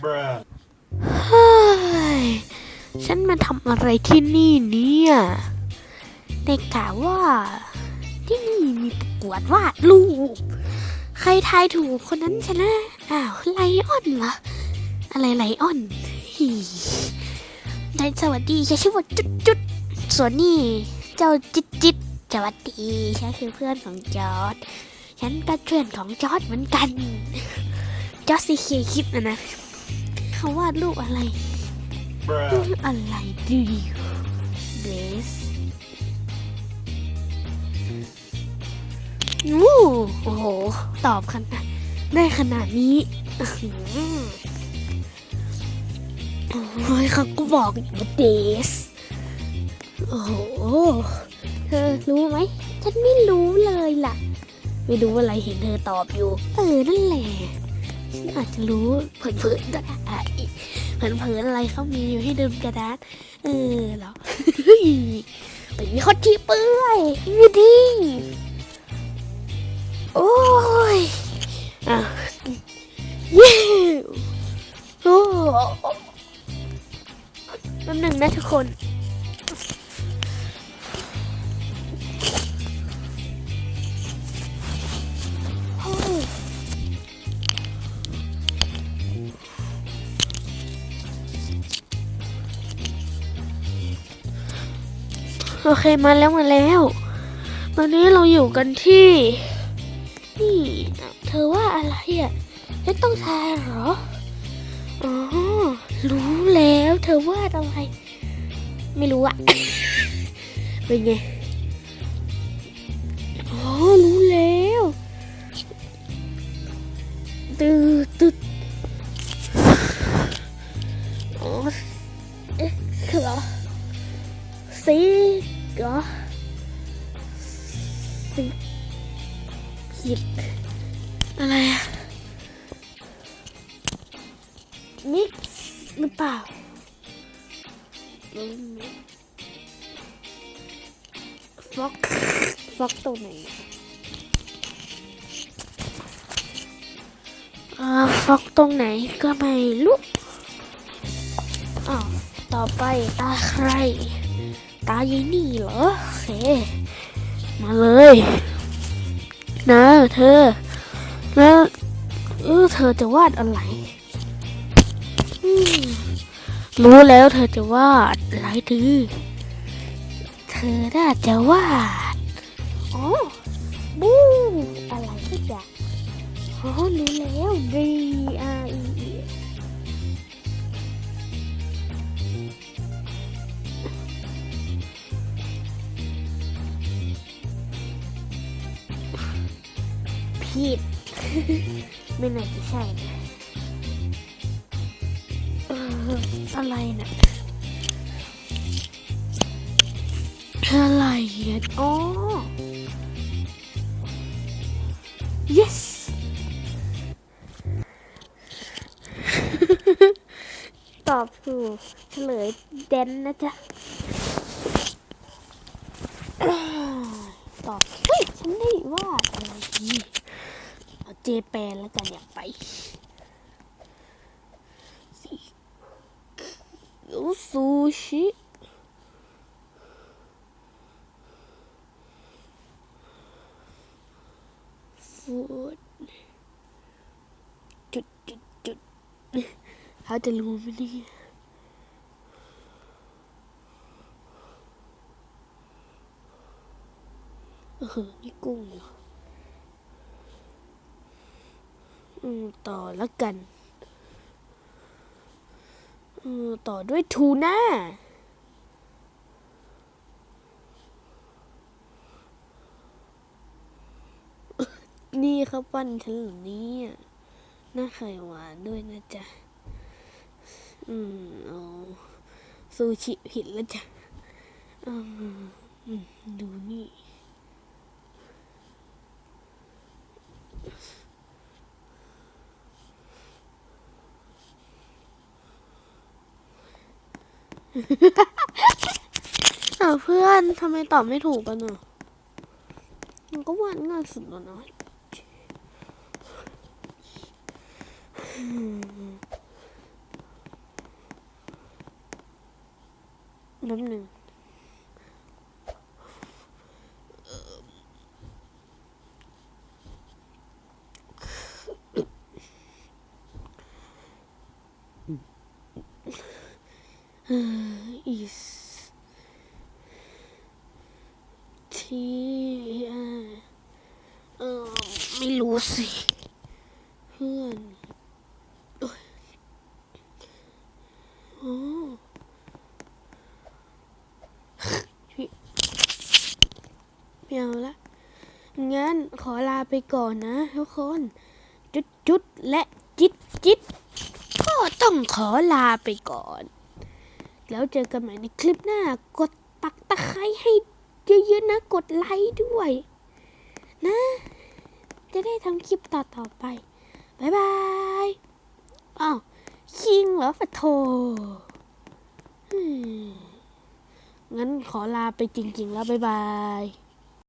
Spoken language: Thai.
Bruh. เฮ้ยฉันมาทำอะไรที่นี่เนี่ยได้กาวว่า ที่นี่มีประกวดวาดรูป ใครทายถูกคนนั้นชนะ อ้าวไลออนเหรอ อะไรไลออน ฮีได้สวัสดีฉันชื่อว่าจุดจุดส่วนนี่เจ้าจิตจิตสวัสดีฉันคือเพื่อนของจอร์ดฉันก็เพื่อนของจอร์ดเหมือนกัน จอร์ดซีเคคิดนะนะเขาวาดรูปอะไรรูปอะไรดีเบสมูโอ้โห ตอบขนาดได้ขนาดนี้ โอ้ยเขาก็บอกอยู่ว่าเดสโอ้โห เธอรู้ไหม ฉันไม่รู้เลยล่ะ ไม่รู้อะไรเห็นเธอตอบอยู่ เออ นั่นแหละ ฉันอาจจะรู้เผินๆก็ได้เผินๆอะไรเขามีอยู่ให้ดึงกระดาษ เออเหรอเป็นมีคนที่เปื่อยอยู่ดี โอ้ย อะ แป๊บหนึ่งนะทุกคน โอเคมาแล้วมาแล้ว ตอนนี้เราอยู่กันที่ นี่เธอว่าอะไรอะฉันต้องทายเหรอ อ๋อ รู้แล้วเธอวาดอะไร ไม่รู้อะเป็นไง อ๋อ รู้แล้วตืดตืดอ๋อเอ๊ะคือเหรอสีเหรอสีผิดอะไรอะมิกซ์หรือเปล่า ฟ็อกฟ็อกตัวไหนอ่าฟ็อกตรงไหนก็ไม่รู้อ้าวต่อไปตาใคร ตายายนี่เหรอโอเค มาเลย นะเธอ แล้วเออเธอจะวาดอะไร อืม รู้แล้วเธอจะวาดอะไรดีเธอน่าจะวาดอ๋อบูอะไรสักอย่างอ๋อรู้แล้ว D R E E ผิด ไม่น่าจะใช่นะ อะไรนะอะไรอะอ๋อ yes ตอบถูกเฉลยเดนนะจ๊ะ ตอบ เฮ้ย ฉันได้ว่าอะไรดีเอาเจแปนแล้วกันอยากไปสีเขียว ซูชิ ฟูดจุดจุดจุดเขาจะรู้ไหมเนี่ยเออนี่กุ้งเหรอ อืม ต่อแล้วกัน อืมต่อด้วยทูน่านี่เขาปั้นฉันหรือนี่น้าไข่หวานด้วยนะจ๊ะ อืมเอาซูชิผิดแล้วจ้ะอืมดูนี่ เพื่อนทำไมตอบไม่ถูกกันอะมันก็วาดง่ายสุดแล้วนะอืมแป๊บหนึ่ง is ที่เออไม่รู้สิ เพื่อนโอ๊ยอ๋อพี่ไม่เอาละ งั้นขอลาไปก่อนนะทุกคน จุดจุดและจิตจิตก็ต้องขอลาไปก่อน แล้วเจอกันใหม่ในคลิปหน้า กดปักตะไคร้ให้เยอะๆนะ กดไลค์ด้วย นะ จะได้ทำคลิปต่อๆไป บ๊ายบาย อ้าวคิงเหรอฟะโทงั้นขอลาไปจริง ๆ แล้ว บ๊ายบาย